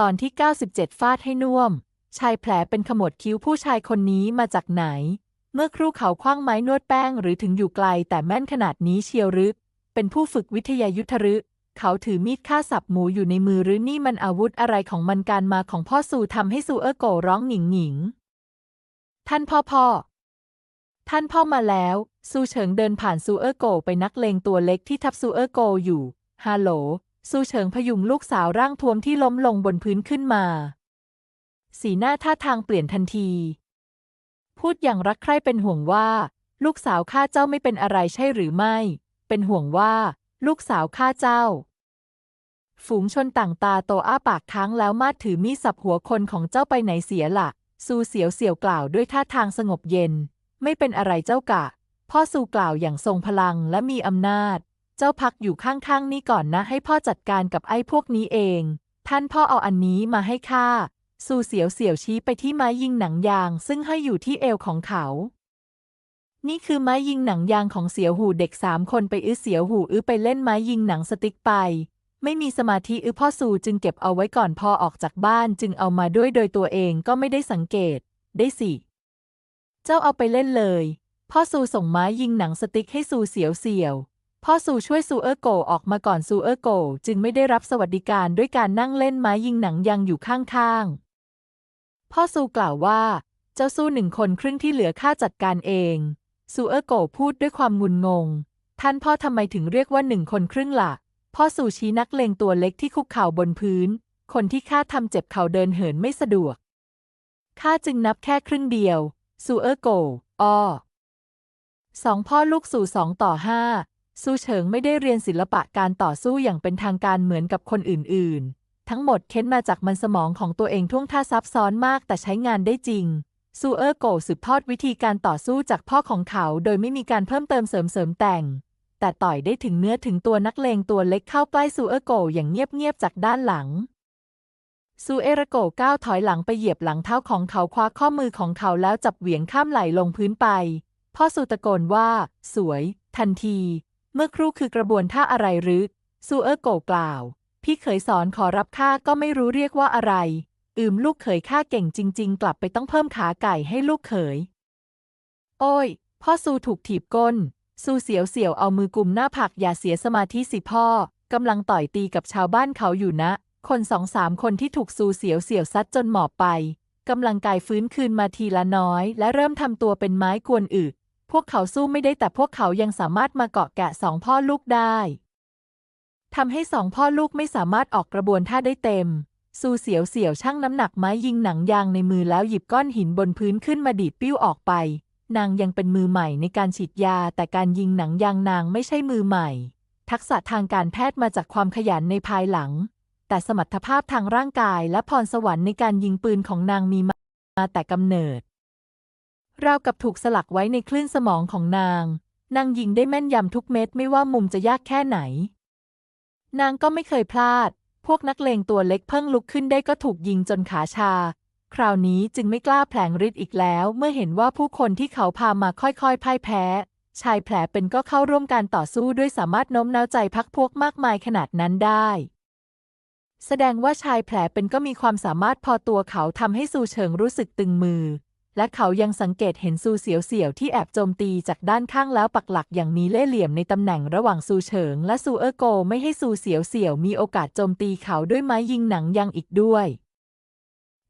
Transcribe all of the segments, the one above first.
ตอนที่ 97 ฟาดให้น่วม ชายแผลเป็นขมวดคิ้วผู้ชายคนนี้มาจากไหน เมื่อครู่เขาคว้างไม้นวดแป้งหรือถึงอยู่ไกลแต่แม่นขนาดนี้เชียวหรือเป็นผู้ฝึกวิทยายุทธรึเขาถือมีดฆ่าสับหมูอยู่ในมือหรือนี่มันอาวุธอะไรของมันการมาของพ่อซูทำให้ซูเออร์โกร้องหงิงหงิง ท่านพ่อพ่อ ท่านพ่อมาแล้ว ซูเฉิงเดินผ่านซูเออร์โกไปนักเลงตัวเล็กที่ทับซูเออร์โกอยู่ฮัลโหล ซูเฉิงพยุงลูกสาวร่างทวมที่ล้มลงบนพื้นขึ้นมา สีหน้าท่าทางเปลี่ยนทันที พูดอย่างรักใคร่เป็นห่วงว่า ลูกสาวข้าเจ้าไม่เป็นอะไรใช่หรือไม่ เป็นห่วงว่า ลูกสาวข้าเจ้า ฝูงชนต่างตาโตอ้าปากค้างแล้วมาดถือมีดสับหัวคนของเจ้าไปไหนเสียละซูเสียวเสียวกล่าวด้วยท่าทางสงบเย็น ไม่เป็นอะไรเจ้ากะ พ่อซูกล่าวอย่างทรงพลังและมีอำนาจ เจ้าพักอยู่ข้างๆนี่ก่อนนะ ให้พ่อจัดการกับไอ้พวกนี้เอง ท่านพ่อเอาอันนี้มาให้ข้าซูเสียวเสียวชี้ไปที่ไม้ยิงหนังยาง ซึ่งให้อยู่ที่เอวของเขา นี่คือไม้ยิงหนังยางของเสียวหูเด็กสามคนไปอื้อเสียวหูอื้อไปเล่นไม้ยิงหนังสติ๊กไป ไม่มีสมาธิอื้อพ่อซูจึงเก็บเอาไว้ก่อนพอออกจากบ้านจึงเอามาด้วยโดยตัวเองก็ไม่ได้สังเกต ได้สิ เจ้าเอาไปเล่นเลย พ่อซูส่งไม้ยิงหนังสติ๊กให้ซูเสียวเสียว พ่อซูช่วยซูเออร์โกออกมาก่อนซูเออร์โกจึงไม่ได้รับสวัสดิการด้วยการนั่งเล่นไม้ยิงหนังยางอยู่ข้างๆ พ่อซูกล่าวว่า เจ้าสู้หนึ่งคนครึ่งที่เหลือข้าจัดการเองซูเออร์โกพูดด้วยความงุนงง ท่านพ่อทำไมถึงเรียกว่าหนึ่งคนครึ่งล่ะ พ่อซูชี้นักเลงตัวเล็กที่คุกเข่าบนพื้น คนที่ข้าทำเจ็บเข่าเดินเหินไม่สะดวกข้าจึงนับแค่ครึ่งเดียวซูเออร์โกอ้อสองพ่อลูกสู่สองต่อห้า ซูเฉิงไม่ได้เรียนศิลปะการต่อสู้อย่างเป็นทางการเหมือนกับคนอื่น ๆ ทั้งหมดเค้นมาจากมันสมองของตัวเองท่วงท่าซับซ้อนมากแต่ใช้งานได้จริง ซูเออร์โกสืบทอดวิธีการต่อสู้จากพ่อของเขา โดยไม่มีการเพิ่มเติมเสริมเสริมแต่ง แต่ต่อยได้ถึงเนื้อถึงตัวนักเลงตัวเล็กเข้าใกล้ซูเออร์โกอย่างเงียบ ๆ จากด้านหลังซูเอระโกก้าวถอยหลังไปเหยียบหลังเท้าของเขาคว้าข้อมือของเขาแล้วจับเหวี่ยงข้ามไหลลงพื้นไป พ่อซูตะโกนว่า สวย ทันที เมื่อครู่คือกระบวนท่าอะไรหรือซูเออร์โกกล่าว พี่เขยสอนขอรับข้าก็ไม่รู้เรียกว่าอะไร อืมลูกเขยข้าเก่งจริง ๆ กลับไปต้องเพิ่มขาไก่ให้ลูกเขย โอ้ย พ่อซูถูกถีบก้น ซูเสียวเสียวเอามือกุมหน้าผากอย่าเสียสมาธิสิพ่อกำลังต่อยตีกับชาวบ้านเขาอยู่นะ คนสองสามคนที่ถูกซูเสียวเสียวซัดจนหมอบไปกำลังกายฟื้นคืนมาทีละน้อย และเริ่มทำตัวเป็นไม้กวนอึ พวกเขาสู้ไม่ได้แต่พวกเขายังสามารถมาเกาะแกะสองพ่อลูกได้ทำให้สองพ่อลูกไม่สามารถออกกระบวนท่าได้เต็ม ซูเสียวเสียวชั่งน้ำหนักไม้ยิงหนังยางในมือแล้วหยิบก้อนหินบนพื้นขึ้นมาดีดปิ้วออกไป นางยังเป็นมือใหม่ในการฉีดยา แต่การยิงหนังยางนางไม่ใช่มือใหม่ ทักษะทางการแพทย์มาจากความขยันในภายหลัง แต่สมรรถภาพทางร่างกายและพรสวรรค์ในการยิงปืนของนางมีมาแต่กำเนิด ราวกับถูกสลักไว้ในคลื่นสมองของนาง นางยิงได้แม่นยำทุกเม็ดไม่ว่ามุมจะยากแค่ไหน นางก็ไม่เคยพลาด พวกนักเลงตัวเล็กเพิ่งลุกขึ้นได้ก็ถูกยิงจนขาชา คราวนี้จึงไม่กล้าแผลงฤทธิ์อีกแล้ว เมื่อเห็นว่าผู้คนที่เขาพามาค่อยๆพ่ายแพ้ ชายแผลเป็นก็เข้าร่วมการต่อสู้ด้วยสามารถโน้มน้าวใจพักพวกมากมายขนาดนั้นได้แสดงว่าชายแผลเป็นก็มีความสามารถพอตัวเขาทำให้ซูเฉิงรู้สึกตึงมือ และเขายังสังเกตเห็นซูเสียวเสี่ยวที่แอบโจมตีจากด้านข้างแล้วปักหลักอย่างมีเล่ห์เหลี่ยมในตำแหน่งระหว่างซูเฉิง และซูเออร์โกไม่ให้ซูเสียวเสี่ยวมีโอกาสโจมตีเขาด้วยไม้ยิงหนังยังอีกด้วย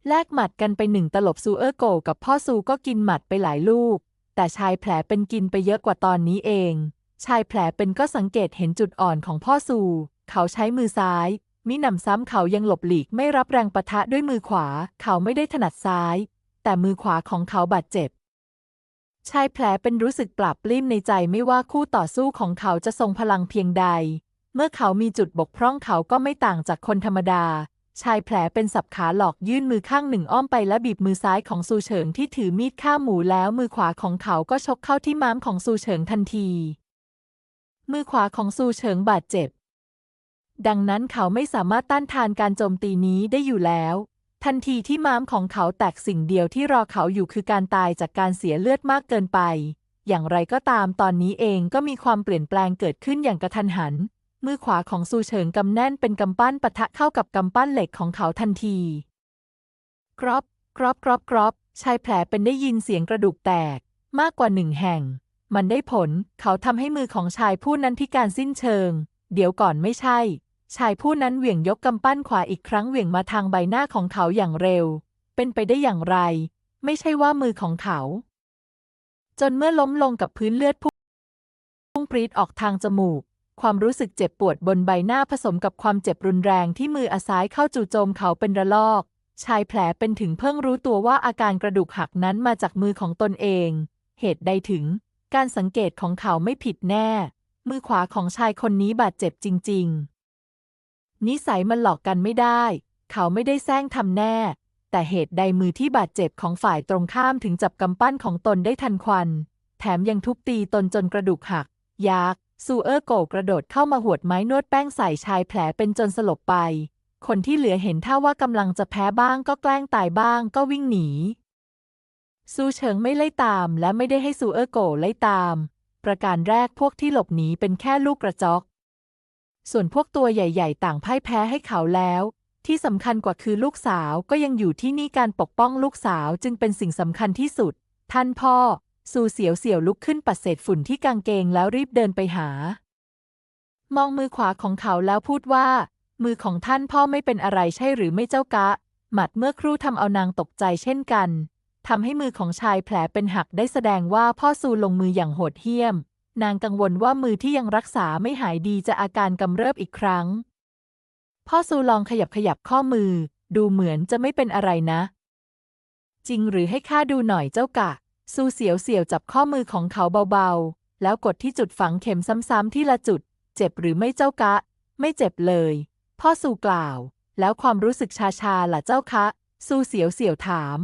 แลกหมัดกันไปหนึ่งตลบซูเออร์โกกับพ่อซูก็กินหมัดไปหลายลูก แต่ชายแผลเป็นกินไปเยอะกว่าตอนนี้เอง ชายแผลเป็นก็สังเกตเห็นจุดอ่อนของพ่อซู เขาใช้มือซ้าย มิหนำซ้ำเขายังหลบหลีกไม่รับแรงปะทะด้วยมือขวา เขาไม่ได้ถนัดซ้าย แต่มือขวาของเขาบาดเจ็บ ชายแผลเป็นรู้สึกปราบปลื้มในใจไม่ว่าคู่ต่อสู้ของเขาจะทรงพลังเพียงใด เมื่อเขามีจุดบกพร่องเขาก็ไม่ต่างจากคนธรรมดา ชายแผลเป็นสับขาหลอกยื่นมือข้างหนึ่งอ้อมไปและบีบมือซ้ายของซูเฉิงที่ถือมีดฆ่าหมูแล้วมือขวาของเขาก็ชกเข้าที่ม้ามของซูเฉิงทันที มือขวาของซูเฉิงบาดเจ็บดังนั้นเขาไม่สามารถต้านทานการโจมตีนี้ได้อยู่แล้ว ทันทีที่ม้ามของเขาแตกสิ่งเดียวที่รอเขาอยู่คือการตายจากการเสียเลือดมากเกินไป อย่างไรก็ตามตอนนี้เองก็มีความเปลี่ยนแปลงเกิดขึ้นอย่างกระทันหัน มือขวาของซูเฉิงกำแน่นเป็นกำปั้นปะทะเข้ากับกำปั้นเหล็กของเขาทันทีกรอบกรอบกรอบกรอบชายแผลเป็นได้ยินเสียงกระดูกแตก มากกว่าหนึ่งแห่ง มันได้ผล เขาทำให้มือของชายผู้นั้นพิการสิ้นเชิง เดี๋ยวก่อนไม่ใช่ ชายผู้นั้นเหวี่ยงยกกำปั้นขวาอีกครั้งเหวี่ยงมาทางใบหน้าของเขาอย่างเร็ว เป็นไปได้อย่างไร ไม่ใช่ว่ามือของเขา จนเมื่อล้มลงกับพื้นเลือดพุ่งพุ่งปรีดออกทางจมูก ความรู้สึกเจ็บปวดบนใบหน้าผสมกับความเจ็บรุนแรงที่มืออาซ้ายเข้าจู่โจมเขาเป็นระลอก ชายแผลเป็นถึงเพิ่งรู้ตัวว่าอาการกระดูกหักนั้นมาจากมือของตนเอง เหตุใดถึง การสังเกตของเขาไม่ผิดแน่ มือขวาของชายคนนี้บาดเจ็บจริง ๆ นิสัยมันหลอกกันไม่ได้ เขาไม่ได้แซงทำแน่ แต่เหตุใดมือที่บาดเจ็บของฝ่ายตรงข้ามถึงจับกำปั้นของตนได้ทันควัน แถมยังทุบตีตนจนกระดูกหักยักษ์ซูเออร์โกกระโดดเข้ามาหวดไม้นวดแป้งใส่ชายแผลเป็นจนสลบไป คนที่เหลือเห็นท่าว่ากำลังจะแพ้บ้างก็แกล้งตายบ้างก็วิ่งหนี ซูเฉิงไม่ไล่ตามและไม่ได้ให้ซูเออร์โกไล่ตาม ประการแรกพวกที่หลบหนีเป็นแค่ลูกกระจอก ส่วนพวกตัวใหญ่ ๆ ต่างพ่ายแพ้ให้เขาแล้ว ที่สำคัญกว่าคือลูกสาวก็ยังอยู่ที่นี่การปกป้องลูกสาวจึงเป็นสิ่งสำคัญที่สุด ท่านพ่อ ซูเสียวเสียวลุกขึ้นปัดเศษฝุ่นที่กางเกงแล้วรีบเดินไปหา มองมือขวาของเขาแล้วพูดว่า มือของท่านพ่อไม่เป็นอะไรใช่หรือไม่เจ้ากะ หมัดเมื่อครู่ทำเอานางตกใจเช่นกันทำให้มือของชายแผลเป็นหักได้แสดงว่าพ่อซูลงมืออย่างโหดเหี้ยม นางกังวลว่ามือที่ยังรักษาไม่หายดีจะอาการกำเริบอีกครั้ง พ่อซูลองขยับขยับข้อมือ ดูเหมือนจะไม่เป็นอะไรนะ จริงหรือให้ข้าดูหน่อยเจ้ากะ ซูเสียวเสียวจับข้อมือของเขาเบาๆ แล้วกดที่จุดฝังเข็มซ้ำๆที่ละจุด เจ็บหรือไม่เจ้ากะ ไม่เจ็บเลย พ่อซูกล่าว แล้วความรู้สึกชาชาๆล่ะเจ้าคะ ซูเสียวเสียวถาม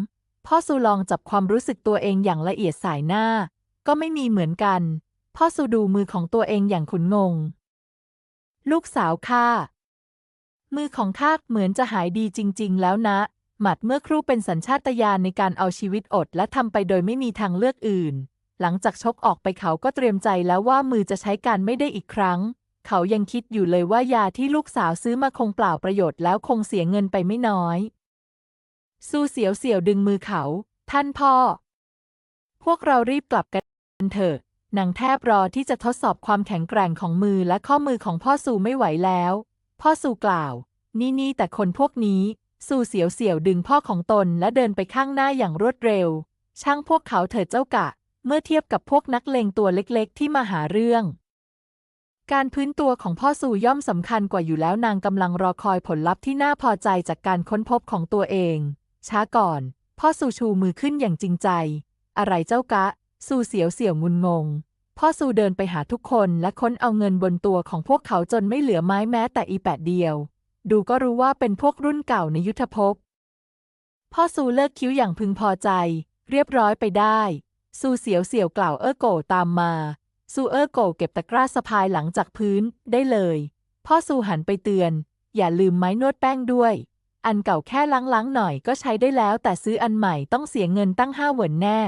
พ่อซูลองจับความรู้สึกตัวเองอย่างละเอียดสายหน้า ก็ไม่มีเหมือนกัน พ่อซูดูมือของตัวเองอย่างขุนงง ลูกสาวข้า มือของข้าเหมือนจะหายดีจริง ๆ แล้วนะ หมัดเมื่อครู่เป็นสัญชาตญาณในการเอาชีวิตอดและทำไปโดยไม่มีทางเลือกอื่น หลังจากชกออกไปเขาก็เตรียมใจแล้วว่ามือจะใช้การไม่ได้อีกครั้ง เขายังคิดอยู่เลยว่ายาที่ลูกสาวซื้อมาคงเปล่าประโยชน์แล้วคงเสียเงินไปไม่น้อยสู้เสียวเสียวดึงมือเขา ท่านพ่อ พวกเรารีบกลับกันเถอะ นางแทบรอที่จะทดสอบความแข็งแกร่งของมือและข้อมือของพ่อสู่ไม่ไหวแล้ว พ่อสู่กล่าว นี่นี่แต่คนพวกนี้ สู่เสียวเสียวดึงพ่อของตนและเดินไปข้างหน้าอย่างรวดเร็ว ช่างพวกเขาเถิดเจ้ากะ เมื่อเทียบกับพวกนักเลงตัวเล็กๆ ที่มาหาเรื่อง การพื้นตัวของพ่อสู่ย่อมสำคัญกว่าอยู่แล้วนางกำลังรอคอยผลลัพธ์ที่น่าพอใจจากการค้นพบของตัวเอง ช้าก่อน พ่อสู่ชูมือขึ้นอย่างจริงใจ อะไรเจ้ากะ สู่เสียวเสียวงุนงง พ่อสู่เดินไปหาทุกคนและค้นเอาเงินบนตัวของพวกเขาจนไม่เหลือไม้แม้แต่อีแปดเดียว ดูก็รู้ว่าเป็นพวกรุ่นเก่าในยุทธภพ พ่อซูเลิกคิ้วอย่างพึงพอใจ เรียบร้อยไปได้ ซูเสียวเสียวกล่าวเออโกตามมา ซูเออโกเก็บตะกร้าสะพายหลังจากพื้นได้เลย พ่อซูหันไปเตือน อย่าลืมไม้นวดแป้งด้วยอันเก่าแค่ล้างๆหน่อยก็ใช้ได้แล้ว แต่ซื้ออันใหม่ต้องเสียเงินตั้งห้าเหวินแน่